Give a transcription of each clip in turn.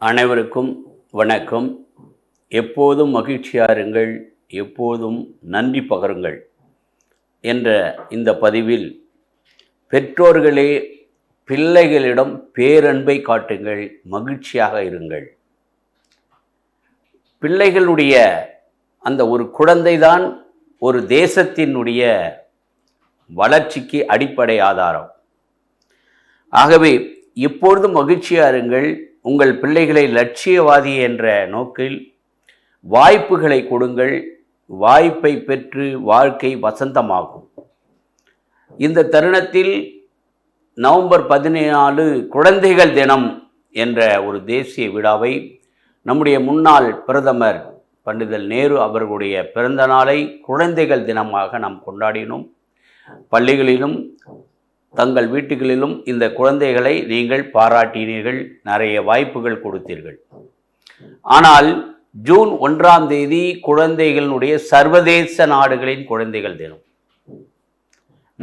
அனைவருக்கும் வணக்கம். எப்போதும் மகிழ்ச்சியாருங்கள் எப்போதும் நன்றி பகருங்கள் என்ற இந்த பதிவில் பெற்றோர்களே பிள்ளைகளிடம் பேரன்பை காட்டுங்கள் மகிழ்ச்சியாக இருங்கள். பிள்ளைகளுடைய அந்த ஒரு குழந்தைதான் ஒரு தேசத்தினுடைய வளர்ச்சிக்கு அடிப்படை ஆதாரம். ஆகவே எப்பொழுதும் மகிழ்ச்சியாக இருங்கள் உங்கள் பிள்ளைகளை லட்சியவாதி என்ற நோக்கில் வாய்ப்புகளை கொடுங்கள் வாய்ப்பை பெற்று வாழ்க்கை வசந்தமாகும். இந்த தருணத்தில் நவம்பர் பதினாலு குழந்தைகள் தினம் என்ற ஒரு தேசிய விழாவை நம்முடைய முன்னாள் பிரதமர் பண்டிதல் நேரு அவர்களுடைய பிறந்த நாளை குழந்தைகள் தினமாக நாம் கொண்டாடினோம். பள்ளிகளிலும் தங்கள் வீட்டுகளிலும் இந்த குழந்தைகளை நீங்கள் பாராட்டினீர்கள் நிறைய வாய்ப்புகள் கொடுத்தீர்கள். ஆனால் ஜூன் ஒன்றாம் தேதி குழந்தைகளினுடைய சர்வதேச நாடுகளின் குழந்தைகள் தினம்.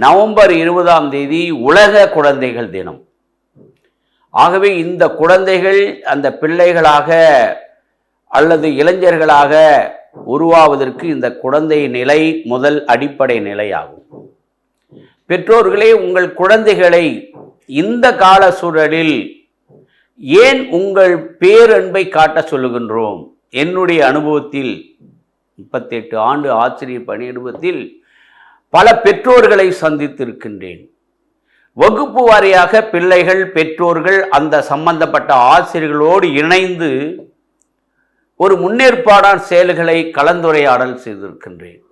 நவம்பர் இருபதாம் தேதி உலக குழந்தைகள் தினம். ஆகவே இந்த குழந்தைகள் அந்த பிள்ளைகளாக அல்லது இளைஞர்களாக உருவாவதற்கு இந்த குழந்தை நிலை முதல் அடிப்படை நிலையாகும். பெற்றோர்களே உங்கள் குழந்தைகளை இந்த கால சூழலில் ஏன் உங்கள் பேரன்பை காட்ட சொல்லுகின்றோம்? என்னுடைய அனுபவத்தில் முப்பத்தெட்டு ஆண்டு ஆசிரியர் பணி அனுபவத்தில் பல பெற்றோர்களை சந்தித்திருக்கின்றேன். வகுப்பு வாரியாக பிள்ளைகள் பெற்றோர்கள் அந்த சம்பந்தப்பட்ட ஆசிரியர்களோடு இணைந்து ஒரு முன்னேற்பாடான செயல்களை கலந்துரையாடல் செய்திருக்கின்றேன்.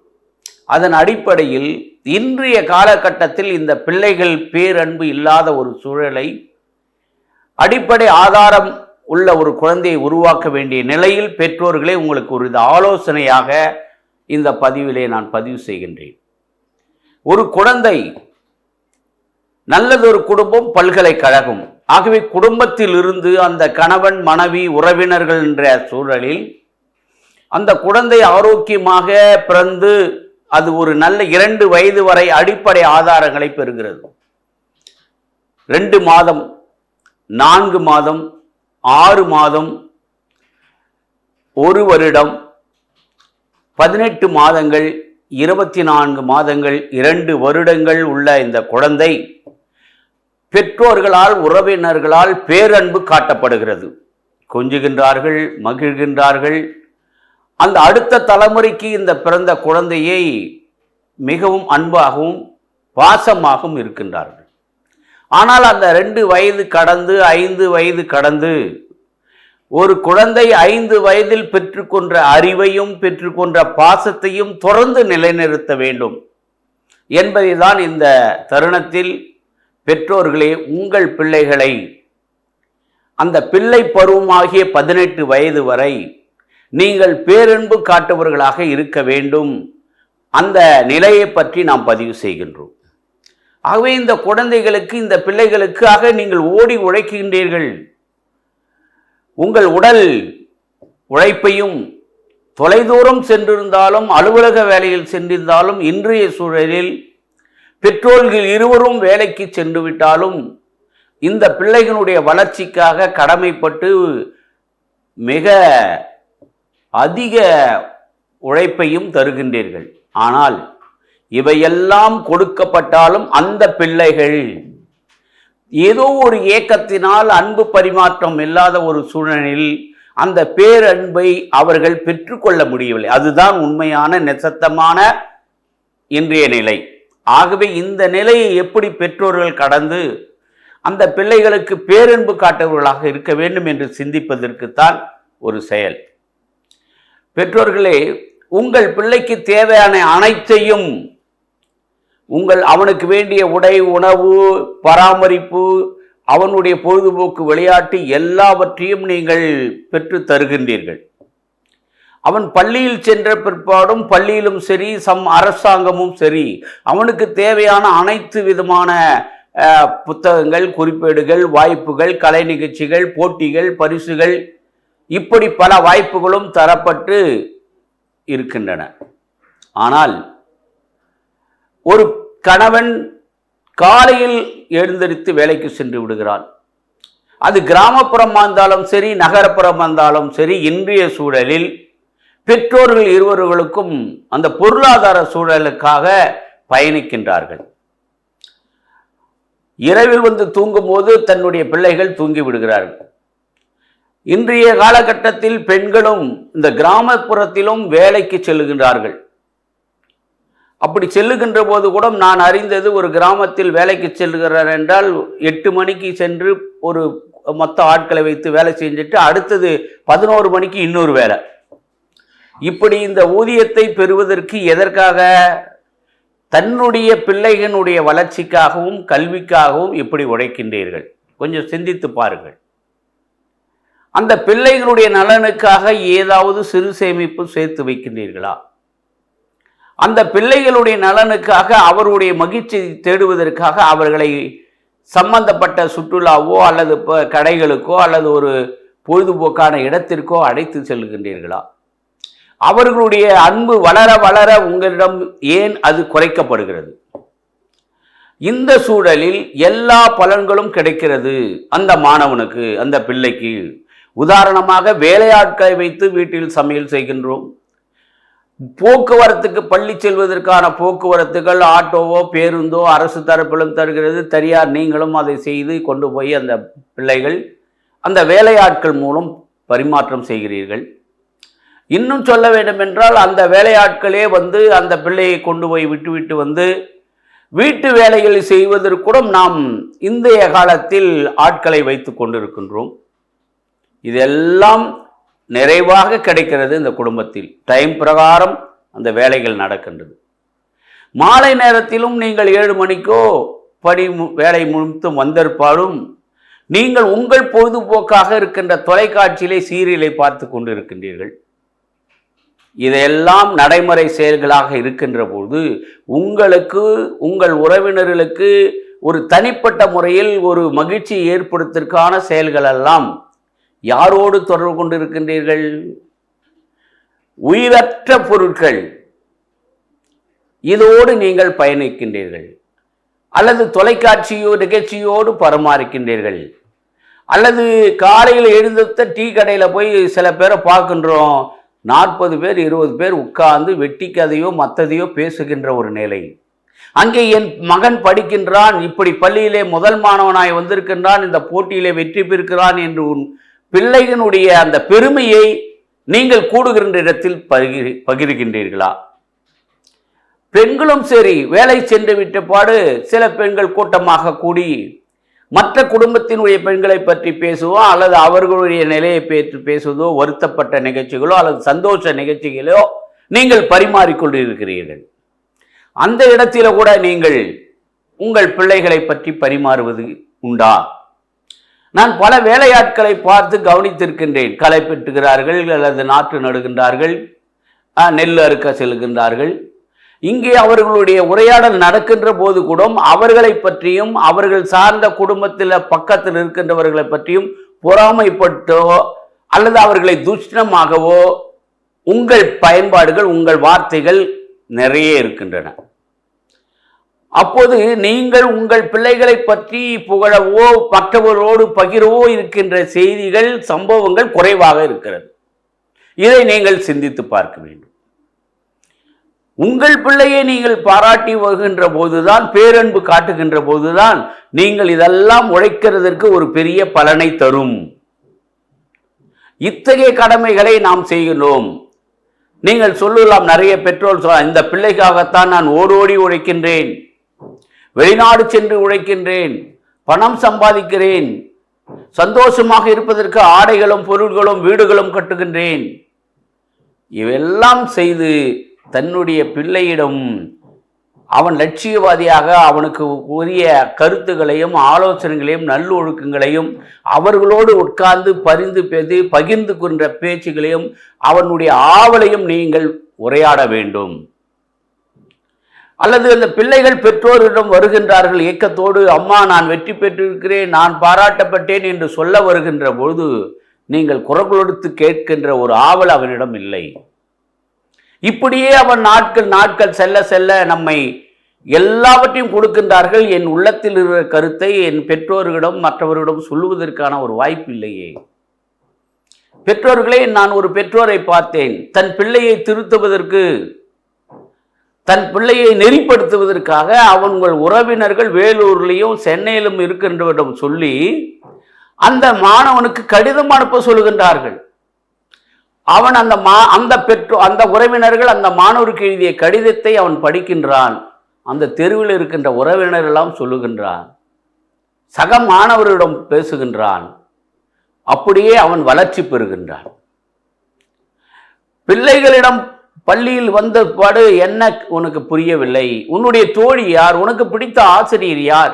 அதன் அடிப்படையில் இன்றைய காலகட்டத்தில் இந்த பிள்ளைகள் பேரன்பு இல்லாத ஒரு சூழலை அடிப்படை ஆதாரம் உள்ள ஒரு குழந்தையை உருவாக்க வேண்டிய நிலையில் பெற்றோர்களே உங்களுக்கு ஒரு ஆலோசனையாக இந்த பதிவிலே நான் பதிவு செய்கின்றேன். ஒரு குழந்தை நல்லதொரு குடும்பம் பல்கலைக்கழகம். ஆகவே குடும்பத்திலிருந்து அந்த கணவன் மனைவி உறவினர்கள் என்ற சூழலில் அந்த குழந்தை ஆரோக்கியமாக பிறந்து அது ஒரு நல்ல இரண்டு வயது வரை அடிப்படை ஆதாரங்களை பெறுகிறது. ரெண்டு மாதம் நான்கு மாதம் ஆறு மாதம் ஒரு வருடம் பதினெட்டு மாதங்கள் இருபத்தி நான்கு மாதங்கள் இரண்டு வருடங்கள் உள்ள இந்த குழந்தை பெற்றோர்களால் உறவினர்களால் பேரன்பு காட்டப்படுகிறது. கொஞ்சுகின்றார்கள் மகிழ்கின்றார்கள் அந்த அடுத்த தலைமுறைக்கு இந்த பிறந்த குழந்தையை மிகவும் அன்பாகவும் பாசமாகவும் இருக்கின்றார்கள். ஆனால் அந்த ரெண்டு வயது கடந்து ஐந்து வயது கடந்து ஒரு குழந்தை ஐந்து வயதில் பெற்றுக்கொன்ற அறிவையும் பெற்றுக்கொன்ற பாசத்தையும் தொடர்ந்து நிலைநிறுத்த வேண்டும் என்பதை தான் இந்த தருணத்தில் பெற்றோர்களே உங்கள் பிள்ளைகளை அந்த பிள்ளை பருவமாகிய பதினெட்டு வயது வரை நீங்கள் பேரன்பு காட்டுபவர்களாக இருக்க வேண்டும். அந்த நிலையை பற்றி நாம் பதிவு செய்கின்றோம். ஆகவே இந்த குழந்தைகளுக்கு இந்த பிள்ளைகளுக்காக நீங்கள் ஓடி உழைக்கின்றீர்கள். உங்கள் உடல் உழைப்பையும் தொலைதூரம் சென்றிருந்தாலும் அலுவலக வேலையில் சென்றிருந்தாலும் இன்றைய சூழலில் பெற்றோர்கள் இருவரும் வேலைக்கு சென்று விட்டாலும் இந்த பிள்ளைகளுடைய வளர்ச்சிக்காக கடமைப்பட்டு மிக அதிக உழைப்பையும் தருகின்றீர்கள். ஆனால் இவையெல்லாம் கொடுக்கப்பட்டாலும் அந்த பிள்ளைகள் ஏதோ ஒரு ஏக்கத்தினால் அன்பு பரிமாற்றம் இல்லாத ஒரு சூழலில் அந்த பேரன்பை அவர்கள் பெற்றுக்கொள்ள முடியவில்லை. அதுதான் உண்மையான நெசத்தமான இன்றைய நிலை. ஆகவே இந்த நிலையை எப்படி பெற்றோர்கள் கடந்து அந்த பிள்ளைகளுக்கு பேரன்பு காட்டவர்களாக இருக்க வேண்டும் என்று சிந்திப்பதற்குத்தான் ஒரு செயல். பெற்றோர்களே உங்கள் பிள்ளைக்கு தேவையான அனைத்தையும் உங்கள் அவனுக்கு வேண்டிய உடை உணவு பராமரிப்பு அவனுடைய பொழுதுபோக்கு விளையாட்டு எல்லாவற்றையும் நீங்கள் பெற்று தருகின்றீர்கள். அவன் பள்ளியில் சென்ற பிற்பாடும் பள்ளியிலும் சரி சம் அரசாங்கமும் சரி அவனுக்கு தேவையான அனைத்து விதமான புத்தகங்கள் குறிப்பேடுகள் வாய்ப்புகள் கலை நிகழ்ச்சிகள் போட்டிகள் பரிசுகள் இப்படி பல வாய்ப்புகளும் தரப்பட்டு இருக்கின்றன. ஆனால் ஒரு கணவன் காலையில் எழுந்தரித்து வேலைக்கு சென்று விடுகிறான். அது கிராமப்புறமாக இருந்தாலும் சரி நகரப்புறமாக இருந்தாலும் சரி இன்றைய சூழலில் பெற்றோர்கள் இருவர்களுக்கும் அந்த பொருளாதார சூழலுக்காக பயணிக்கின்றார்கள். இரவில் வந்து தூங்கும்போது தன்னுடைய பிள்ளைகள் தூங்கி விடுகிறார்கள். இன்றைய காலகட்டத்தில் பெண்களும் இந்த கிராமப்புறத்திலும் வேலைக்கு செல்லுகின்றார்கள். அப்படி செல்லுகின்ற போது கூட நான் அறிந்தது ஒரு கிராமத்தில் வேலைக்கு செல்கிறார் என்றால் எட்டு மணிக்கு சென்று ஒரு மொத்த ஆட்களை வைத்து வேலை செஞ்சுட்டு அடுத்தது பதினோரு மணிக்கு இன்னொரு வேலை. இப்படி இந்த ஊதியத்தை பெறுவதற்கு எதற்காக? தன்னுடைய பிள்ளைகளுடைய வளர்ச்சிக்காகவும் கல்விக்காகவும் இப்படி உழைக்கின்றீர்கள். கொஞ்சம் சிந்தித்து பாருங்கள். அந்த பிள்ளைகளுடைய நலனுக்காக ஏதாவது சிறு சேமிப்பு சேர்த்து வைக்கின்றீர்களா? அந்த பிள்ளைகளுடைய நலனுக்காக அவருடைய மகிழ்ச்சி தேடுவதற்காக அவர்களை சம்பந்தப்பட்ட சுற்றுலாவோ அல்லது ப- கடைகளுக்கோ அல்லது ஒரு பொழுதுபோக்கான இடத்திற்கோ அழைத்து செல்கின்றீர்களா? அவர்களுடைய அன்பு வளர வளர உங்களிடம் ஏன் அது குறைக்கப்படுகிறது? இந்த சூழலில் எல்லா பலன்களும் கிடைக்கிறது அந்த மாணவனுக்கு அந்த பிள்ளைக்கு. உதாரணமாக வேலையாட்களை வைத்து வீட்டில் சமையல் செய்கின்றோம். போக்குவரத்துக்கு பள்ளி செல்வதற்கான போக்குவரத்துகள் ஆட்டோவோ பேருந்தோ அரசு தரப்பிலும் தருகிறது. தனியார் நீங்களும் அதை செய்து கொண்டு போய் அந்த பிள்ளைகள் அந்த வேலையாட்கள் மூலம் பரிமாற்றம் செய்கிறீர்கள். இன்னும் சொல்ல வேண்டுமென்றால் அந்த வேலையாட்களே வந்து அந்த பிள்ளையை கொண்டு போய் விட்டுவிட்டு வந்து வீட்டு வேலைகளை செய்வதற்கூட நாம் இந்திய காலத்தில் ஆட்களை வைத்து கொண்டிருக்கின்றோம். இதெல்லாம் நிறைவாக கிடைக்கிறது இந்த குடும்பத்தில். டைம் பிரகாரம் அந்த வேலைகள் நடக்கின்றது. மாலை நேரத்திலும் நீங்கள் ஏழு மணிக்கோ பணி மு- வேலை முடித்து வந்திருப்பாலும் நீங்கள் உங்கள் பொழுதுபோக்காக இருக்கின்ற தொலைக்காட்சியிலே சீரியலை பார்த்து கொண்டிருக்கின்றீர்கள். இதையெல்லாம் நடைமுறை செயல்களாக இருக்கின்ற போது உங்களுக்கு உங்கள் உறவினர்களுக்கு ஒரு தனிப்பட்ட முறையில் ஒரு மகிழ்ச்சி ஏற்படுத்திற்கான செயல்களெல்லாம் யாரோடு தொடர்பு கொண்டிருக்கின்றீர்கள்? உயிரற்ற பொருட்கள். இதோடு நீங்கள் பயணிக்கின்றீர்கள். அல்லது தொலைக்காட்சியோ நிகழ்ச்சியோடு பரிமாறிக்கின்றீர்கள். அல்லது காலையில் எழுந்த டீ கடையில் போய் சில பேரை பார்க்கின்றோம். நாற்பது பேர் இருபது பேர் உட்கார்ந்து வெட்டி கதையோ மற்றதையோ பேசுகின்ற ஒரு நிலை. அங்கே என் மகன் படிக்கின்றான். இப்படி பள்ளியிலே முதல் மாணவனாய் வந்திருக்கின்றான். இந்த போட்டியிலே வெற்றி பெறுகிறான் என்று உன் பிள்ளையினுடைய அந்த பெருமையை நீங்கள் கூடுகின்ற இடத்தில் பகிர் பகிர்கின்றீர்களா? பெண்களும் சரி வேலை சென்று விட்ட பாடு சில பெண்கள் கூட்டமாக கூடி மற்ற குடும்பத்தினுடைய பெண்களை பற்றி பேசுவோ அல்லது அவர்களுடைய நிலையை பற்றி பேசுவதோ வருத்தப்பட்ட நிகழ்ச்சிகளோ அல்லது சந்தோஷ நிகழ்ச்சிகளோ நீங்கள் பரிமாறிக்கொண்டிருக்கிறீர்கள். அந்த இடத்தில கூட நீங்கள் உங்கள் பிள்ளைகளை பற்றி பரிமாறுவது உண்டா? நான் பல வேலையாட்களை பார்த்து கவனித்திருக்கின்றேன். களை பெற்றுகிறார்கள் அல்லது நாற்று நடுகின்றார்கள் நெல் அறுக்க செல்கின்றார்கள். இங்கே அவர்களுடைய உரையாடல் நடக்கின்ற போது கூட அவர்களை பற்றியும் அவர்கள் சார்ந்த குடும்பத்தில் பக்கத்தில் இருக்கின்றவர்களை பற்றியும் பொறாமைப்பட்டோ அல்லது அவர்களை துஷ்டமாகவோ உங்கள் பயன்பாடுகள் உங்கள் வார்த்தைகள் நிறைய இருக்கின்றன. அப்போது நீங்கள் உங்கள் பிள்ளைகளை பற்றி புகழவோ மற்றவரோடு பகிரவோ இருக்கின்ற செய்திகள் சம்பவங்கள் குறைவாக இருக்கிறது. இதை நீங்கள் சிந்தித்து பார்க்க வேண்டும். உங்கள் பிள்ளையை நீங்கள் பாராட்டி வருகின்ற போதுதான் பேரன்பு காட்டுகின்ற போதுதான் நீங்கள் இதெல்லாம் உழைக்கிறதற்கு ஒரு பெரிய பலனை தரும். இத்தகைய கடமைகளை நாம் செய்கிறோம் நீங்கள் சொல்லலாம் நிறைய பெற்றோர் இந்த பிள்ளைக்காகத்தான் நான் ஓடோடி உழைக்கின்றேன். வெளிநாடு சென்று உழைக்கின்றேன் பணம் சம்பாதிக்கிறேன் சந்தோஷமாக இருப்பதற்கு ஆடைகளும் பொருள்களும் வீடுகளும் கட்டுகின்றேன். இவெல்லாம் செய்து தன்னுடைய பிள்ளையிடம் அவன் லட்சியவாதியாக அவனுக்கு உரிய கருத்துகளையும் ஆலோசனைகளையும் நல்லொழுக்கங்களையும் அவர்களோடு உட்கார்ந்து பரிந்து பேசி பகிர்ந்து கொண்ட பேச்சுகளையும் அவனுடைய ஆவலையும் நீங்கள் உரையாட வேண்டும். அல்லது அந்த பிள்ளைகள் பெற்றோரிடம் வருகின்றார்கள் ஏக்கத்தோடு அம்மா நான் வெற்றி பெற்றிருக்கிறேன் நான் பாராட்டப்பட்டேன் என்று சொல்ல வருகின்ற பொழுது நீங்கள் குரல் கொடுத்து கேட்கின்ற ஒரு ஆவல் அவனிடம் இல்லை. இப்படியே அவன் நாட்கள் நாட்கள் செல்ல செல்ல நம்மை எல்லாவற்றையும் கொடுக்கின்றார்கள். என் உள்ளத்தில் இருக்கிற கருத்தை என் பெற்றோர்களிடம் மற்றவர்களிடம் சொல்லுவதற்கான ஒரு வாய்ப்பு இல்லையே. பெற்றோர்களே நான் ஒரு பெற்றோரை பார்த்தேன். தன் பிள்ளையை திருத்துவதற்கு தன் பிள்ளையை நெறிப்படுத்துவதற்காக அவங்கள் உறவினர்கள் வேலூர்லேயும் சென்னையிலும் இருக்கின்றவரிடம் சொல்லி அந்த மாணவனுக்கு கடிதம் அனுப்ப சொல்லுகின்றார்கள். அவன் அந்த மா அந்த பெற்றோ அந்த உறவினர்கள் அந்த மாணவருக்கு எழுதிய கடிதத்தை அவன் படிக்கின்றான். அந்த தெருவில் இருக்கின்ற உறவினர் எல்லாம் சொல்லுகின்றான். சக மாணவரிடம் பேசுகின்றான். அப்படியே அவன் வளர்ச்சி பெறுகின்றான். பிள்ளைகளிடம் பள்ளியில் வந்த பாடு என்ன உனக்கு புரியவில்லை? உன்னுடைய தோழி யார்? உனக்கு பிடித்த ஆசிரியர் யார்?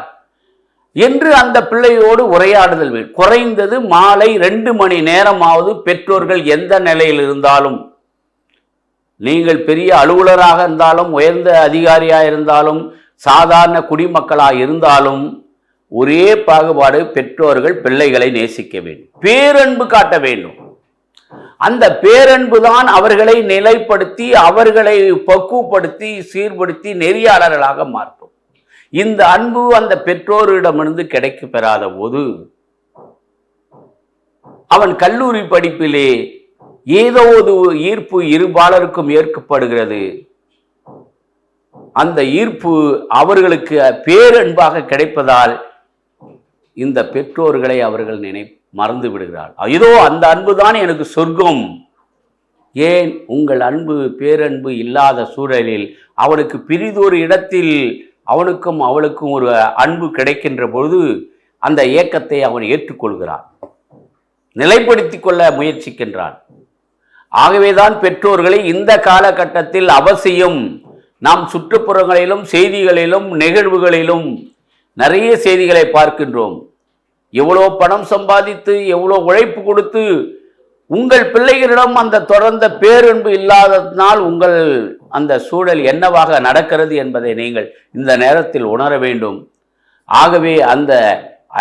என்று அந்த பிள்ளையோடு உரையாடுதல் வேண்டும் குறைந்தது மாலை ரெண்டு மணி நேரமாவது பெற்றோர்கள் எந்த நிலையில் இருந்தாலும். நீங்கள் பெரிய அலுவலராக இருந்தாலும் உயர்ந்த அதிகாரியாக இருந்தாலும் சாதாரண குடிமக்களாக இருந்தாலும் ஒரே பாகுபாடு பெற்றோர்கள் பிள்ளைகளை நேசிக்க வேண்டும். பேரன்பு காட்ட வேண்டும். அந்த பேரன்பு தான் அவர்களை நிலைப்படுத்தி அவர்களை பக்குவப்படுத்தி சீர்படுத்தி நெறியாளர்களாக மாற்றும். இந்த அன்பு அந்த பெற்றோரிடமிருந்து கிடைக்க பெறாத போது அவன் கல்லூரி படிப்பிலே ஏதோ ஒரு ஈர்ப்பு இருபாலருக்கும் ஏற்கப்படுகிறது. அந்த ஈர்ப்பு அவர்களுக்கு பேரன்பாக கிடைப்பதால் இந்த பெற்றோர்களை அவர்கள் நினை மறந்து விடுகிறாள். ஏதோ அந்த அன்பு தான் எனக்கு சொர்க்கம். ஏன்? உங்கள் அன்பு பேரன்பு இல்லாத சூழலில் அவனுக்கு பிரிதொரு இடத்தில் அவனுக்கும் அவளுக்கும் ஒரு அன்பு கிடைக்கின்ற பொழுது அந்த ஏக்கத்தை அவன் ஏற்றுக்கொள்கிறான். நிலைப்படுத்தி கொள்ள முயற்சிக்கின்றான். ஆகவேதான் பெற்றோர்களை இந்த காலகட்டத்தில் அவசியம். நாம் சுற்றுப்புறங்களிலும் செய்திகளிலும் நிகழ்வுகளிலும் நிறைய செய்திகளை பார்க்கின்றோம். எவ்வளோ பணம் சம்பாதித்து எவ்வளோ உழைப்பு கொடுத்து உங்கள் பிள்ளைகளிடம் அந்த தொடர்ந்த பேரன்பு இல்லாததினால் உங்கள் அந்த சூழல் என்னவாக நடக்கிறது என்பதை நீங்கள் இந்த நேரத்தில் உணர வேண்டும். ஆகவே அந்த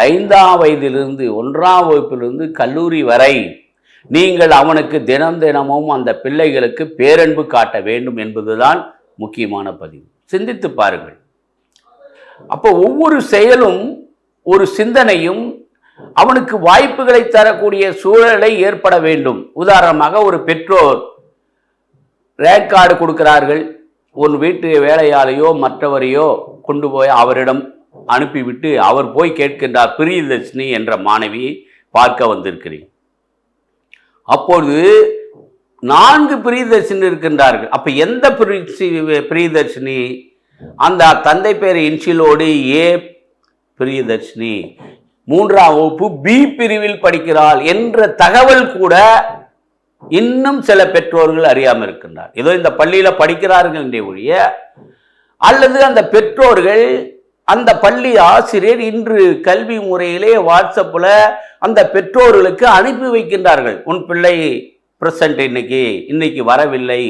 ஐந்தாம் வயதிலிருந்து ஒன்றாம் வகுப்பிலிருந்து கல்லூரி வரை நீங்கள் அவனுக்கு தினம் தினமும் அந்த பிள்ளைகளுக்கு பேரன்பு காட்ட வேண்டும் என்பதுதான் முக்கியமான பதிவு. சிந்தித்து பாருங்கள். அப்போ ஒவ்வொரு செயலும் ஒரு சிந்தனையும் அவனுக்கு வாய்ப்புகளை தரக்கூடிய சூழலை ஏற்பட வேண்டும். உதாரணமாக ஒரு பெற்றோர் ரேங்க் கார்டு கொடுக்கிறார்கள். உன் வீட்டு வேலையாளையோ மற்றவரையோ கொண்டு போய் அவரிடம் அனுப்பிவிட்டு அவர் போய் கேட்கின்றார் பிரியதர்ஷினி என்ற மாணவியை பார்க்க வந்திருக்கிறேன் அப்பொழுது நான்கு பிரியதர்ஷினி இருக்கின்றார்கள். அப்ப எந்த பிரி- பிரியதர்ஷினி? அந்த தந்தை பேர் இன்சிலோடு ஏ பிரியதர்ஷினி மூன்றாம் வகுப்பு பி பிரிவில் படிக்கிறாள் என்ற தகவல் கூட இன்னும் சில பெற்றோர்கள் அறியாமல் இருக்கின்றார். ஏதோ இந்த பள்ளியில் படிக்கிறார்கள் என்றே ஒழிய அல்லது அந்த பெற்றோர்கள் அந்த பள்ளி ஆசிரியர் இன்று கல்வி முறையிலே வாட்ஸ்அப்பில் அந்த பெற்றோர்களுக்கு அனுப்பி வைக்கின்றார்கள். உன் பிள்ளை பிரசன்ட் இன்னைக்கு இன்னைக்கு வரவில்லை.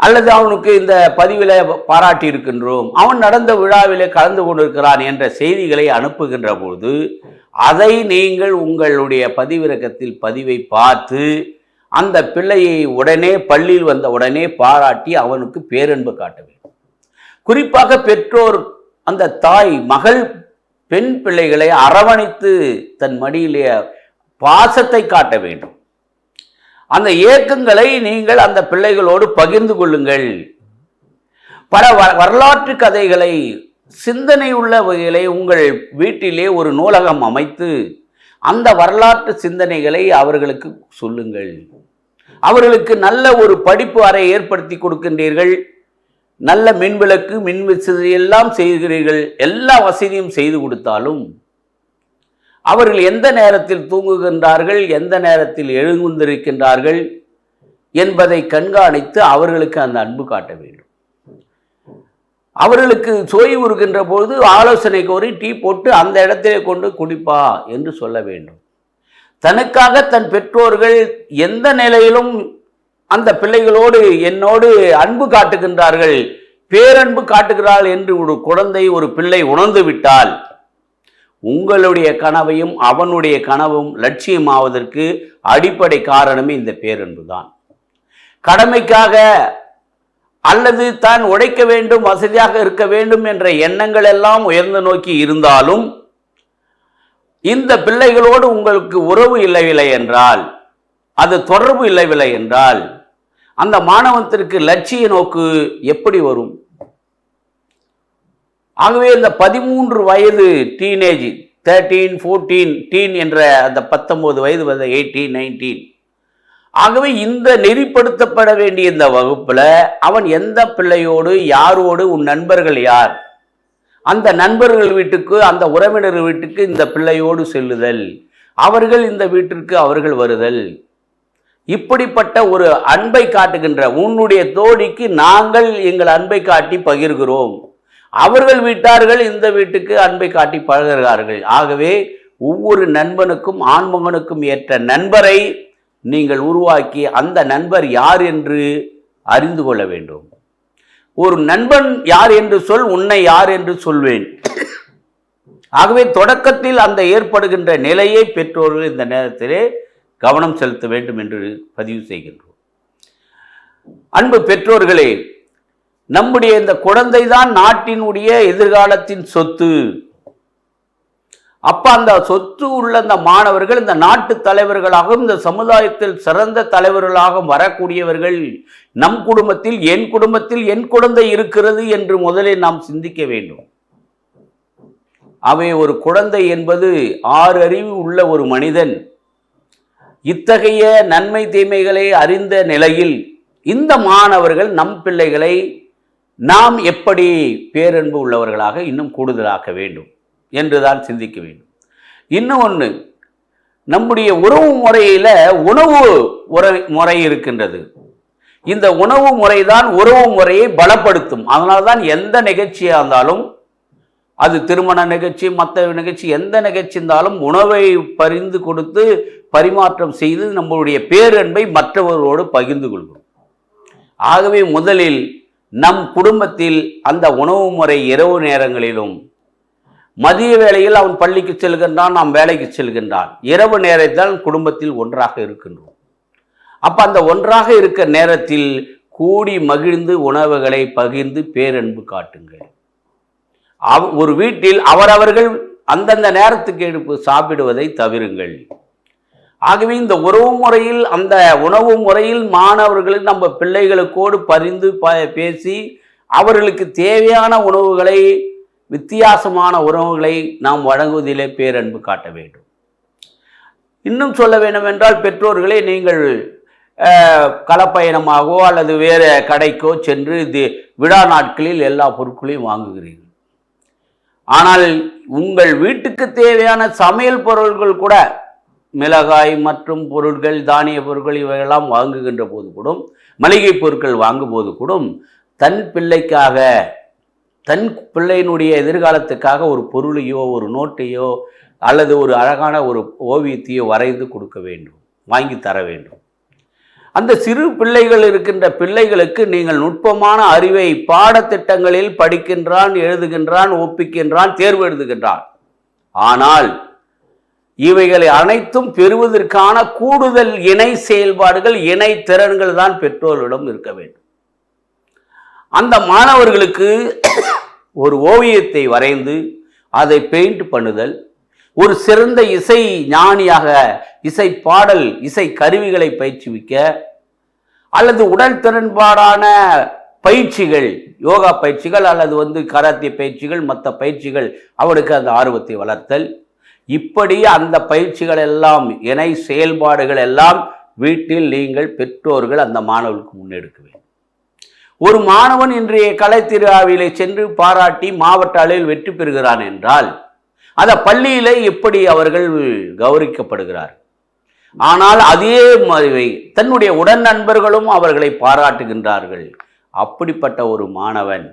அல்லது அவனுக்கு இந்த பதிவில் பாராட்டி இருக்கின்றோம் அவன் நடந்த விழாவிலே கலந்து கொண்டிருக்கிறான் என்ற செய்திகளை அனுப்புகின்ற பொழுது அதை நீங்கள் உங்களுடைய பதிவிறக்கத்தில் பதிவை பார்த்து அந்த பிள்ளையை உடனே பள்ளியில் வந்த உடனே பாராட்டி அவனுக்கு பேரன்பு காட்ட வேண்டும். குறிப்பாக பெற்றோர் அந்த தாய் மகள் பெண் பிள்ளைகளை அரவணைத்து தன் மடியிலே பாசத்தை காட்ட வேண்டும். அந்த ஏக்கங்களை நீங்கள் அந்த பிள்ளைகளோடு பகிர்ந்து கொள்ளுங்கள். பல வ- வரலாற்று கதைகளை சிந்தனை உள்ள வகையிலே உங்கள் வீட்டிலே ஒரு நூலகம் அமைத்து அந்த வரலாற்று சிந்தனைகளை அவர்களுக்கு சொல்லுங்கள். அவர்களுக்கு நல்ல ஒரு படிப்பு அறை ஏற்படுத்தி கொடுக்கின்றீர்கள். நல்ல மின்விளக்கு மின் வசதி எல்லாம் செய்கிறீர்கள். எல்லா வசதியும் செய்து கொடுத்தாலும் அவர்கள் எந்த நேரத்தில் தூங்குகின்றார்கள் எந்த நேரத்தில் எழுந்திருக்கின்றார்கள் என்பதை கண்காணித்து அவர்களுக்கு அந்த அன்பு காட்ட வேண்டும். அவர்களுக்கு சோய்வு இருக்கின்ற போது ஆலோசனை கோரி டீ போட்டு அந்த இடத்திலே கொண்டு குடிப்பா என்று சொல்ல வேண்டும். தனக்காக தன் பெற்றோர்கள் எந்த நிலையிலும் அந்த பிள்ளைகளோடு என்னோடு அன்பு காட்டுகின்றார்கள் பேரன்பு காட்டுகிறாள் என்று ஒரு குழந்தை ஒரு பிள்ளை உணர்ந்து விட்டால் உங்களுடைய கனவையும் அவனுடைய கனவும் லட்சியமாவதற்கு அடிப்படை காரணமே இந்த பேரன்பு தான் கடமைக்காக அல்லது தான் உழைக்க வேண்டும் வசதியாக இருக்க வேண்டும் என்ற எண்ணங்கள் எல்லாம் உயர்ந்து நோக்கி இருந்தாலும் இந்த பிள்ளைகளோடு உங்களுக்கு உறவு இல்லவில்லை என்றால் அது தொடர்பு இல்லவில்லை என்றால் அந்த மாணவத்திற்கு லட்சிய நோக்கு எப்படி வரும்? ஆகவே இந்த பதிமூன்று வயது டீனேஜ் தேர்ட்டீன் ஃபோர்டீன் டீன் என்ற அந்த பத்தொம்போது வயது வந்து எயிட்டீன் நைன்டீன் ஆகவே இந்த நெறிப்படுத்தப்பட வேண்டிய இந்த வகுப்பில் அவன் எந்த பிள்ளையோடு யாரோடு உன் நண்பர்கள் யார்? அந்த நண்பர்கள் வீட்டுக்கு அந்த உறவினர் வீட்டுக்கு இந்த பிள்ளையோடு செல்லுதல். அவர்கள் இந்த வீட்டிற்கு அவர்கள் வருதல். இப்படிப்பட்ட ஒரு அன்பை காட்டுகின்ற உன்னுடைய தோழிக்கு நாங்கள் எங்கள் அன்பை காட்டி பகிர்கிறோம். அவர்கள் வீட்டார்கள் இந்த வீட்டுக்கு அன்பை காட்டி பழகிறார்கள் ஆகவே ஒவ்வொரு நண்பனுக்கும் ஆண்மகனுக்கும் ஏற்ற நண்பரை நீங்கள் உருவாக்கி அந்த நண்பர் யார் என்று அறிந்து கொள்ள வேண்டும். ஒரு நண்பன் யார் என்று சொல் உன்னை யார் என்று சொல்வேன். ஆகவே தொடக்கத்தில் அந்த ஏற்படுகின்ற நிலையை பெற்றோர்கள் இந்த நேரத்திலே கவனம் செலுத்த வேண்டும் என்று பதிவு செய்கின்றோம். அன்பு பெற்றோர்களே நம்முடைய இந்த குழந்தை தான் நாட்டினுடைய எதிர்காலத்தின் சொத்து. அப்ப அந்த சொத்து உள்ள அந்த மாணவர்கள் இந்த நாட்டு தலைவர்களாகவும் இந்த சமுதாயத்தில் சிறந்த தலைவர்களாகவும் வரக்கூடியவர்கள் நம் குடும்பத்தில் என் குடும்பத்தில் என் குழந்தை இருக்கிறது என்று முதலில் நாம் சிந்திக்க வேண்டும். அவை ஒரு குழந்தை என்பது ஆறு அறிவு உள்ள ஒரு மனிதன். இத்தகைய நன்மை தீமைகளை அறிந்த நிலையில் இந்த மாணவர்கள் நம் பிள்ளைகளை நாம் எப்படி பேரன்பு உள்ளவர்களாக இன்னும் கூடுதலாக்க வேண்டும் என்றுதான் சிந்திக்க வேண்டும். இன்னும் ஒன்று நம்முடைய உறவு முறையில் உணவு உறவு முறை இருக்கின்றது. இந்த உணவு முறைதான் உறவு முறையை பலப்படுத்தும். அதனால தான் எந்த நிகழ்ச்சியாக இருந்தாலும் அது திருமண நிகழ்ச்சி மற்ற நிகழ்ச்சி எந்த நிகழ்ச்சி இருந்தாலும் உணவை பரிந்து கொடுத்து பரிமாற்றம் செய்து நம்மளுடைய பேரன்பை மற்றவர்களோடு பகிர்ந்து கொள்கிறோம். ஆகவே முதலில் நம் குடும்பத்தில் அந்த உணவு முறை இரவு நேரங்களிலும் மதிய வேளையில் அவன் பள்ளிக்கு செல்கின்றான் நாம் வேலைக்கு செல்கின்றான். இரவு நேரத்தில் குடும்பத்தில் ஒன்றாக இருக்கின்றோம். அப்போ அந்த ஒன்றாக இருக்க நேரத்தில் கூடி மகிழ்ந்து உணவுகளை பகிர்ந்து பேரன்பு காட்டுங்கள். அவ் ஒரு வீட்டில் அவரவர்கள் அந்தந்த நேரத்துக்கு எடுப்பு சாப்பிடுவதை தவிருங்கள். ஆகவே இந்த உறவு முறையில் அந்த உணவு முறையில் மாணவர்கள் நம்ம பிள்ளைகளுக்கோடு பரிந்து ப பேசி அவர்களுக்கு தேவையான உணவுகளை வித்தியாசமான உணவுகளை நாம் வழங்குவதிலே பேரன்பு காட்ட வேண்டும். இன்னும் சொல்ல வேண்டுமென்றால் பெற்றோர்களே நீங்கள் களப்பயணமாகவோ அல்லது வேறு கடைக்கோ சென்று இது விழா நாட்களில் எல்லா பொருட்களையும் வாங்குகிறீர்கள். ஆனால் உங்கள் வீட்டுக்கு தேவையான சமையல் பொருட்கள் கூட மிளகாய் மற்றும் பொருட்கள் தானிய பொருட்கள் இவையெல்லாம் வாங்குகின்ற போது கூட மளிகை பொருட்கள் வாங்கும்போது கூட தன் பிள்ளைக்காக தன் பிள்ளையினுடைய எதிர்காலத்துக்காக ஒரு பொருளையோ ஒரு நோட்டையோ அல்லது ஒரு அழகான ஒரு ஓவியத்தையோ வரைந்து கொடுக்க வேண்டும் வாங்கி தர வேண்டும். அந்த சிறு பிள்ளைகள் இருக்கின்ற பிள்ளைகளுக்கு நீங்கள் நுட்பமான அறிவை பாடத்திட்டங்களில் படிக்கின்றான் எழுதுகின்றான் ஒப்பிக்கின்றான் தேர்வு எழுதுகின்றான். ஆனால் இவைகளை அனைத்தும் பெறுவதற்கான கூடுதல் இணை செயல்பாடுகள் இணை திறன்கள் தான் பெற்றோர்களிடம் இருக்க வேண்டும். அந்த மாணவர்களுக்கு ஒரு ஓவியத்தை வரைந்து அதை பெயிண்ட் பண்ணுதல் ஒரு சிறந்த இசை ஞானியாக இசை பாடல் இசை கருவிகளை பயிற்றுவிக்க அல்லது உடல் திறன்பாடான பயிற்சிகள் யோகா பயிற்சிகள் அல்லது வந்து கராத்தே பயிற்சிகள் மற்ற பயிற்சிகள் அவனுக்கு அந்த ஆர்வத்தை வளர்த்தல் இப்படி அந்த பயிற்சிகள் எல்லாம் இணை செயல்பாடுகள் எல்லாம் வீட்டில் நீங்கள் பெற்றோர்கள் அந்த மாணவர்களுக்கு முன்னெடுக்க வேண்டும். ஒரு மாணவன் இன்றைய கலை திருவிழாவிலே சென்று பாராட்டி மாவட்ட அளவில் வெற்றி பெறுகிறான் என்றால் அந்த பள்ளியிலே எப்படி அவர்கள் கௌரவிக்கப்படுகிறார்? ஆனால் அதே மாதிரி தன்னுடைய உடன் நண்பர்களும் அவர்களை பாராட்டுகின்றார்கள். அப்படிப்பட்ட ஒரு மாணவன்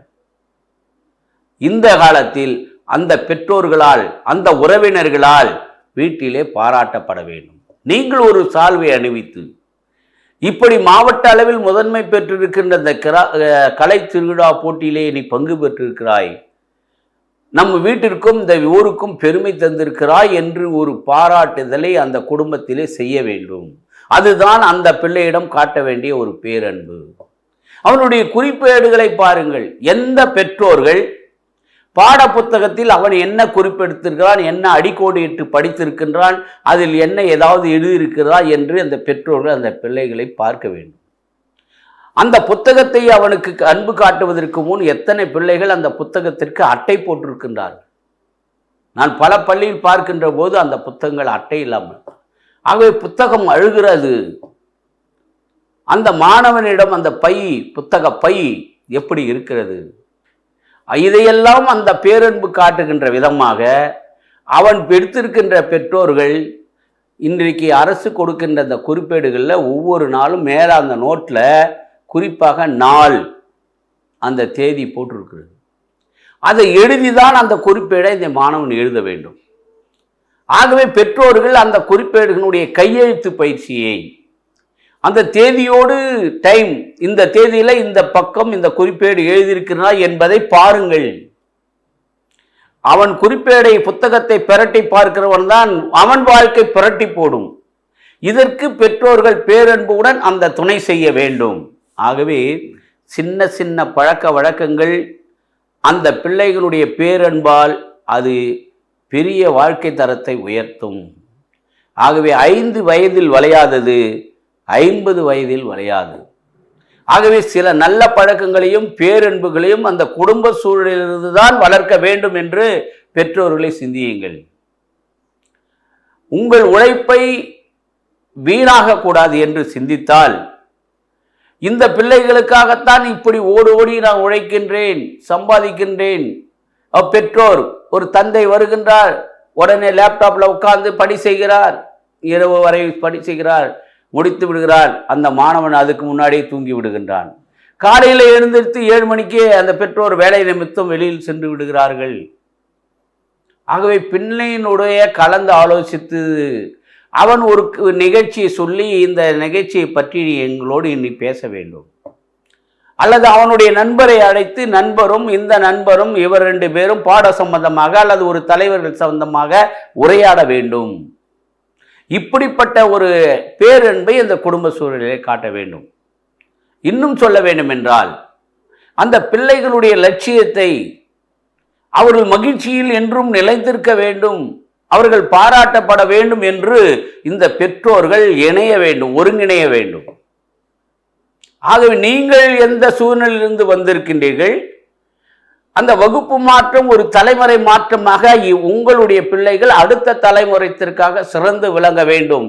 இந்த காலத்தில் அந்த பெற்றோர்களால் அந்த உறவினர்களால் வீட்டிலே பாராட்டப்பட வேண்டும். நீங்கள் ஒரு சால்வை அணிவித்து இப்படி மாவட்ட அளவில் முதன்மை பெற்றிருக்கின்ற இந்த கிரா- கலை திருவிழா போட்டியிலே நீ பங்கு பெற்றிருக்கிறாய். நம்ம வீட்டிற்கும் இந்த ஊருக்கும் பெருமை தந்திருக்கிறாய் என்று ஒரு பாராட்டுதலை அந்த குடும்பத்திலே செய்ய வேண்டும். அதுதான் அந்த பிள்ளையிடம் காட்ட வேண்டிய ஒரு பேரன்பு. அவனுடைய குறிப்பேடுகளை பாருங்கள். எந்த பெற்றோர்கள் பாட புத்தகத்தில் அவன் என்ன குறிப்பெடுத்திருக்கிறான் என்ன அடிக்கோடிட்டு படித்திருக்கின்றான் அதில் என்ன ஏதாவது எழுதியிருக்கிறதா என்று அந்த பெற்றோர்கள் அந்த பிள்ளைகளை பார்க்க வேண்டும். அந்த புத்தகத்தை அவனுக்கு அன்பு காட்டுவதற்கு முன் எத்தனை பிள்ளைகள் அந்த புத்தகத்திற்கு அட்டை போட்டிருக்கின்றார்கள்? நான் பல பள்ளியில் பார்க்கின்ற போது அந்த புத்தகங்கள் அட்டை இல்லாமல். ஆகவே புத்தகம் அழுகிறது. அந்த மாணவனிடம் அந்த பை புத்தக பை எப்படி இருக்கிறது? இதையெல்லாம் அந்த பேரன்பு காட்டுகின்ற விதமாக அவன் எடுத்திருக்கின்ற பெற்றோர்கள் இன்றைக்கு அரசு கொடுக்கின்ற அந்த குறிப்பேடுகளில் ஒவ்வொரு நாளும் மேலே அந்த நோட்டில் குறிப்பாக நாள் அந்த தேதி போட்டிருக்கிறது. அதை எழுதி தான் அந்த குறிப்பேடை இந்த மாணவன் எழுத வேண்டும். ஆகவே பெற்றோர்கள் அந்த குறிப்பேடுகளுடைய கையெழுத்து பயிற்சியை அந்த தேதியோடு டைம் இந்த தேதியில் இந்த பக்கம் இந்த குறிப்பேடு எழுதியிருக்கிறதா என்பதை பாருங்கள். அவன் குறிப்பேடை புத்தகத்தை பிரட்டி பார்க்கிறவன் தான் அவன் வாழ்க்கை புரட்டி போடும். இதற்கு பெற்றோர்கள் பேரன்புடன் அந்த துணை செய்ய வேண்டும். ஆகவே சின்ன சின்ன பழக்க வழக்கங்கள் அந்த பிள்ளைகளுடைய பேரன்பால் அது பெரிய வாழ்க்கை தரத்தை உயர்த்தும். ஆகவே ஐந்து வயதில் வளையாதது ஐம்பது வயதில் வளையாது ஆகவே சில நல்ல பழக்கங்களையும் பேரன்புகளையும் அந்த குடும்ப சூழலிலிருந்து தான் வளர்க்க வேண்டும் என்று பெற்றோர்களை சிந்தியுங்கள். உங்கள் உழைப்பை வீணாகக்கூடாது என்று சிந்தித்தால் இந்த பிள்ளைகளுக்காகத்தான் இப்படி ஓடு ஓடி நான் உழைக்கின்றேன் சம்பாதிக்கின்றேன். பெற்றோர் ஒரு தந்தை வருகின்றார் உடனே லேப்டாப்பில் உட்கார்ந்து பணி செய்கிறார் இரவு வரை பணி செய்கிறார். முடித்து விடுகிறார் அந்த மாணவன் அதுக்கு முன்னாடியே தூங்கி விடுகின்றான். காலையில் எழுந்திருத்து ஏழு மணிக்கே அந்த பெற்றோர் வேலை நிமித்தம் வெளியில் சென்று விடுகிறார்கள். ஆகவே பிள்ளையினுடைய கலந்து ஆலோசித்து அவன் ஒரு நிகழ்ச்சியை சொல்லி இந்த நிகழ்ச்சியை பற்றி நீ எங்களோடு இன்னி பேச வேண்டும். அல்லது அவனுடைய நண்பரை அழைத்து நண்பரும் இந்த நண்பரும் இவர் ரெண்டு பேரும் பாட சம்பந்தமாக அல்லது ஒரு தலைவர்கள் சம்பந்தமாக உரையாட வேண்டும். இப்படிப்பட்ட ஒரு பேரன்பை அந்த குடும்ப சூழலிலே காட்ட வேண்டும். இன்னும் சொல்ல வேண்டும் என்றால் அந்த பிள்ளைகளுடைய லட்சியத்தை அவர்கள் மகிழ்ச்சியில் என்றும் நிலைத்திருக்க வேண்டும் அவர்கள் பாராட்டப்பட வேண்டும் என்று இந்த பெற்றோர்கள் இணைய வேண்டும் ஒருங்கிணைய வேண்டும். ஆகவே நீங்கள் எந்த சூழ்நிலையிலிருந்து வந்திருக்கின்றீர்கள்? அந்த வகுப்பு மாற்றம் ஒரு தலைமுறை மாற்றமாக உங்களுடைய பிள்ளைகள் அடுத்த தலைமுறைத்திற்காக சிறந்து விளங்க வேண்டும்.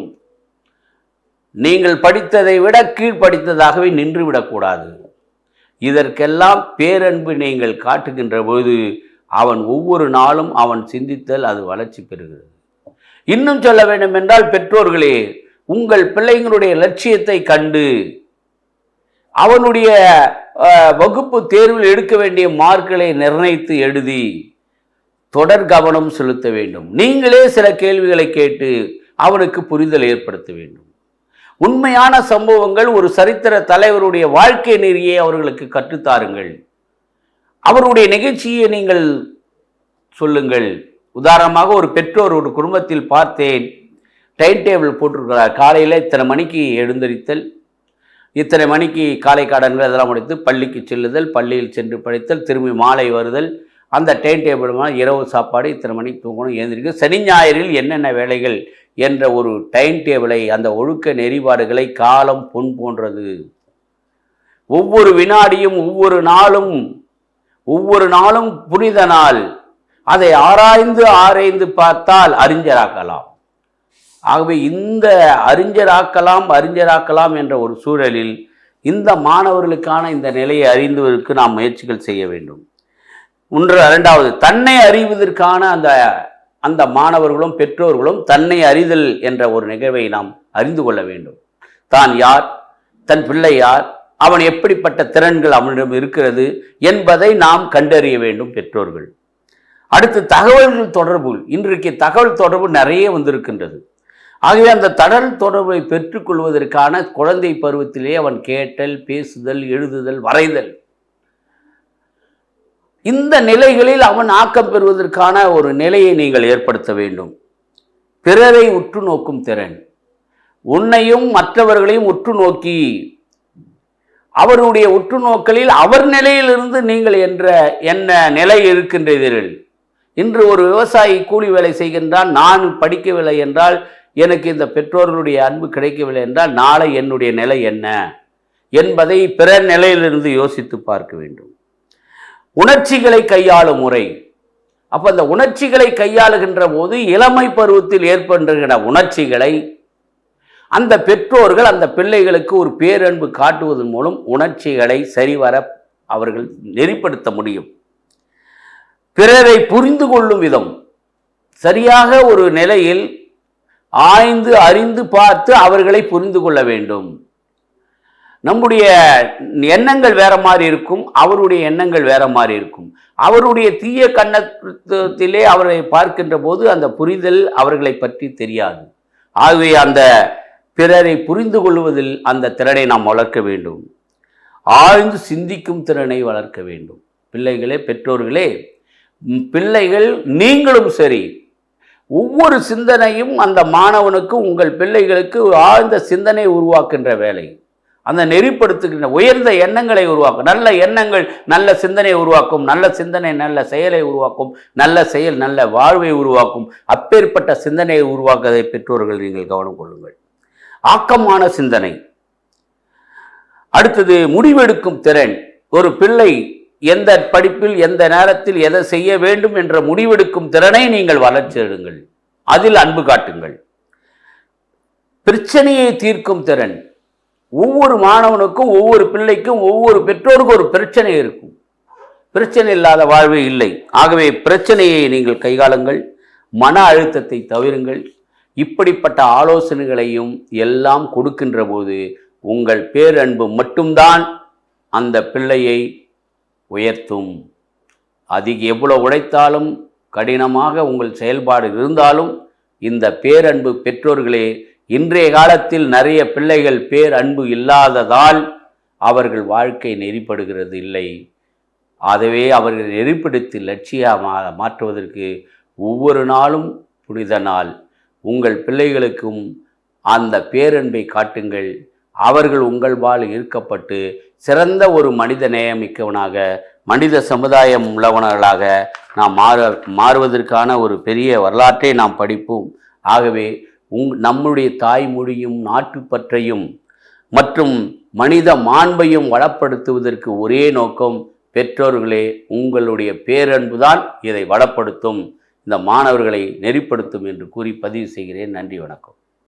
நீங்கள் படித்ததை விட கீழ் படித்ததாகவே நின்றுவிடக்கூடாது இதற்கெல்லாம் பேரன்பு நீங்கள் காட்டுகின்ற போது அவன் ஒவ்வொரு நாளும் அவன் சிந்தித்தல் அது வளர்ச்சி பெறுகிறது. இன்னும் சொல்ல வேண்டும் என்றால் பெற்றோர்களே உங்கள் பிள்ளைங்களுடைய லட்சியத்தை கண்டு அவனுடைய வகுப்பு தேர்வில் எடுக்க வேண்டிய மார்க்களை நிர்ணயித்து எழுதி தொடர் கவனம் செலுத்த வேண்டும். நீங்களே சில கேள்விகளை கேட்டு அவனுக்கு புரிதல் ஏற்படுத்த வேண்டும். உண்மையான சம்பவங்கள் ஒரு சரித்திர தலைவருடைய வாழ்க்கை நெறியை அவர்களுக்கு கற்றுத்தாருங்கள். அவருடைய நிகழ்ச்சியை நீங்கள் சொல்லுங்கள். உதாரணமாக ஒரு பெற்றோர் ஒரு குடும்பத்தில் பார்த்தேன். டைம் டேபிள் போட்டிருக்கிறார். காலையில் இத்தனை மணிக்கு எழுந்தரித்தல். இத்தனை மணிக்கு காலை கடன்கள் இதெல்லாம் முடித்து பள்ளிக்கு செல்லுதல் பள்ளியில் சென்று படித்தல் திரும்பி மாலை வருதல். அந்த டைம் டேபிள் இரவு சாப்பாடு இத்தனை மணிக்கு தூங்கணும் எழுந்திருக்கு சனி ஞாயிறில் என்னென்ன வேலைகள் என்ற ஒரு டைம் டேபிளை அந்த ஒழுக்க நெறிபாடுகளை காலம் பொன் போன்றது. ஒவ்வொரு வினாடியும் ஒவ்வொரு நாளும் ஒவ்வொரு நாளும் புனித நாள். அதை ஆராய்ந்து ஆராய்ந்து பார்த்தால் அறிஞராக்கலாம். ஆகவே இந்த அறிஞராக்கலாம் அறிஞராக்கலாம் என்ற ஒரு சூழலில் இந்த மாணவர்களுக்கான இந்த நிலையை அறிந்துவதற்கு நாம் முயற்சிகள் செய்ய வேண்டும். ஒன்று இரண்டாவது தன்னை அறிவதற்கான அந்த அந்த மாணவர்களும் பெற்றோர்களும் தன்னை அறிதல் என்ற ஒரு நிகழ்வை நாம் அறிந்து கொள்ள வேண்டும். தான் யார்? தன் பிள்ளை யார்? அவன் எப்படிப்பட்ட திறன்கள் அவனிடம் இருக்கிறது என்பதை நாம் கண்டறிய வேண்டும் பெற்றோர்கள். அடுத்து தகவல்கள் தொடர்பு இன்றைக்கு தகவல் தொடர்பு நிறைய வந்திருக்கின்றது. ஆகவே அந்த தடல் தொடர்பை பெற்றுக்கொள்வதற்கான குழந்தை பருவத்திலே அவன் கேட்டல் பேசுதல் எழுதுதல் வரைதல். இந்த நிலைகளில் அவன் ஆக்கம் பெறுவதற்கான ஒரு நிலையை நீங்கள் ஏற்படுத்த வேண்டும். பிறரை உற்று நோக்கும் திறன். உன்னையும் மற்றவர்களையும் உற்று நோக்கி. அவருடைய உற்று நோக்கலில் அவர் நிலையிலிருந்து நீங்கள் என்ற என்ன நிலை இருக்கின்றீர்கள் இன்று ஒரு விவசாயி கூலி வேலை செய்கின்றான் நான் படிக்கவில்லை என்றால் எனக்கு இந்த பெற்றோர்களுடைய அன்பு கிடைக்கவில்லை என்றால் நாளை என்னுடைய நிலை என்ன என்பதை பிற நிலையிலிருந்து யோசித்து பார்க்க வேண்டும். உணர்ச்சிகளை கையாளும் முறை. அப்போ அந்த உணர்ச்சிகளை கையாளுகின்ற போது இளமை பருவத்தில் ஏற்படுகின்ற உணர்ச்சிகளை அந்த பெற்றோர்கள் அந்த பிள்ளைகளுக்கு ஒரு பேரன்பு காட்டுவதன் மூலம் உணர்ச்சிகளை சரிவர அவர்கள் நெறிப்படுத்த முடியும். பிறரை புரிந்து கொள்ளும் விதம். சரியாக ஒரு நிலையில் ஆய்ந்து அறிந்து பார்த்து அவர்களை புரிந்து கொள்ள வேண்டும். நம்முடைய எண்ணங்கள் வேற மாதிரி இருக்கும் அவருடைய எண்ணங்கள் வேற மாதிரி இருக்கும். அவருடைய தீய கண்ணத்திலே அவரை பார்க்கின்ற போது அந்த புரிதல் அவர்களை பற்றி தெரியாது. ஆகவே அந்த பிறரை புரிந்து கொள்வதில் அந்த திறனை நாம் வளர்க்க வேண்டும். ஆழ்ந்து சிந்திக்கும் திறனை வளர்க்க வேண்டும். பிள்ளைகளே பெற்றோர்களே பிள்ளைகள் நீங்களும் சரி ஒவ்வொரு சிந்தனையும் அந்த மாணவனுக்கு உங்கள் பிள்ளைகளுக்கு ஆழ்ந்த சிந்தனை உருவாக்குகின்ற வேலை. அந்த நெறிப்படுத்துகின்ற உயர்ந்த எண்ணங்களை உருவாக்கும். நல்ல எண்ணங்கள் நல்ல சிந்தனை உருவாக்கும். நல்ல சிந்தனை நல்ல செயலை உருவாக்கும். நல்ல செயல் நல்ல வாழ்வை உருவாக்கும். அப்பேற்பட்ட சிந்தனையை உருவாக்குவதை பெற்றோர்கள் நீங்கள் கவனம் கொள்ளுங்கள். ஆக்கமான சிந்தனை. அடுத்தது முடிவெடுக்கும் திறன். ஒரு பிள்ளை எந்த படிப்பில் எந்த நேரத்தில் எதை செய்ய வேண்டும் என்ற முடிவெடுக்கும் திறனை நீங்கள் வளர்ச்சிடுங்கள் அதில் அன்பு காட்டுங்கள். பிரச்சனையை தீர்க்கும் திறன். ஒவ்வொரு மாணவனுக்கும் ஒவ்வொரு பிள்ளைக்கும் ஒவ்வொரு பெற்றோருக்கும் ஒரு பிரச்சனை இருக்கும். பிரச்சனை இல்லாத வாழ்வே இல்லை. ஆகவே பிரச்சனையை நீங்கள் கைகாளுங்கள் மன அழுத்தத்தை தவிருங்கள். இப்படிப்பட்ட ஆலோசனைகளையும் எல்லாம் கொடுக்கின்ற போது உங்கள் பேரன்பு மட்டும்தான் அந்த பிள்ளையை உயர்த்தும். அதிக எவ்வளவு உழைத்தாலும் கடினமாக உங்கள் செயல்பாடு இருந்தாலும் இந்த பேரன்பு பெற்றோர்களே இன்றைய காலத்தில் நிறைய பிள்ளைகள் பேரன்பு இல்லாததால் அவர்கள் வாழ்க்கை நெறிப்படுகிறது இல்லை. அதுவே அவர்கள் நெறிப்படுத்தி லட்சியமாக மாற்றுவதற்கு ஒவ்வொரு நாளும் புனித நாள். உங்கள் பிள்ளைகளுக்கும் அந்த பேரன்பை காட்டுங்கள். அவர்கள் உங்கள் வாழ் ஈர்க்கப்பட்டு சிறந்த ஒரு மனித நேயமிக்கவனாக மனித சமுதாயம் உள்ளவனர்களாக நாம் மாற மாறுவதற்கான ஒரு பெரிய வரலாற்றை நாம் படிப்போம். ஆகவே உங் நம்முடைய தாய்மொழியும் நாட்டுப்பற்றையும் மற்றும் மனித மாண்பையும் வளப்படுத்துவதற்கு ஒரே நோக்கம் பெற்றோர்களே உங்களுடைய பேரன்புதான் இதை வளப்படுத்தும். இந்த மாணவர்களை நெறிப்படுத்தும் என்று கூறி பதிவு செய்கிறேன். நன்றி வணக்கம்.